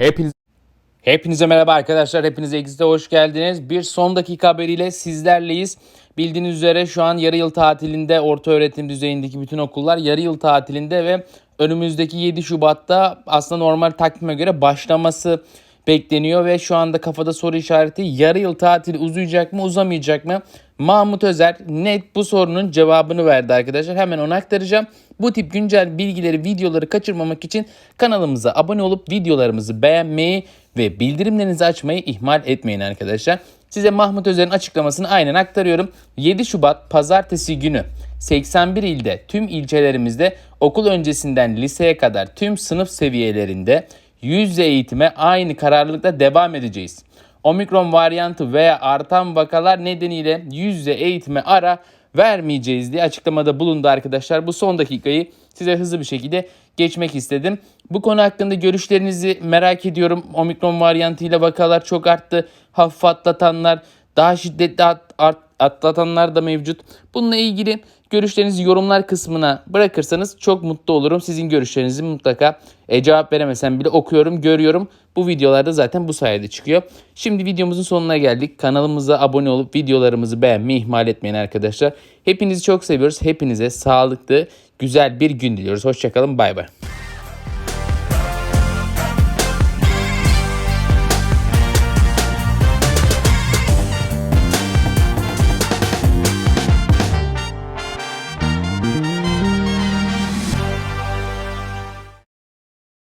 Hepiniz Hepinize merhaba arkadaşlar. Hepinize Exit'e hoş geldiniz. Bir son dakika haberiyle sizlerleyiz. Bildiğiniz üzere şu an yarı yıl tatilinde orta öğretim düzeyindeki bütün okullar yarı yıl tatilinde ve önümüzdeki 7 Şubat'ta aslında normal takvime göre başlaması bekleniyor ve şu anda kafada soru işareti yarı yıl tatili uzayacak mı uzamayacak mı? Mahmut Özer net bu sorunun cevabını verdi arkadaşlar. Hemen onu aktaracağım. Bu tip güncel bilgileri, videoları kaçırmamak için kanalımıza abone olup videolarımızı beğenmeyi ve bildirimlerinizi açmayı ihmal etmeyin arkadaşlar. Size Mahmut Özer'in açıklamasını aynen aktarıyorum. 7 Şubat pazartesi günü 81 ilde tüm ilçelerimizde okul öncesinden liseye kadar tüm sınıf seviyelerinde yüz yüze eğitime aynı kararlılıkla devam edeceğiz. Omikron varyantı veya artan vakalar nedeniyle yüz yüze eğitime ara vermeyeceğiz diye açıklamada bulundu arkadaşlar. Bu son dakikayı size hızlı bir şekilde geçmek istedim. Bu konu hakkında görüşlerinizi merak ediyorum. Omikron varyantıyla vakalar çok arttı. Hafif atlatanlar, daha şiddetli at- art- atlatanlar da mevcut. Bununla ilgili görüşlerinizi yorumlar kısmına bırakırsanız çok mutlu olurum. Sizin görüşlerinizi mutlaka e, cevap veremesem bile okuyorum, görüyorum. Bu videolarda zaten bu sayede çıkıyor. Şimdi videomuzun sonuna geldik. Kanalımıza abone olup videolarımızı beğenmeyi ihmal etmeyin arkadaşlar. Hepinizi çok seviyoruz. Hepinize sağlıklı, güzel bir gün diliyoruz. Hoşçakalın, bay bay.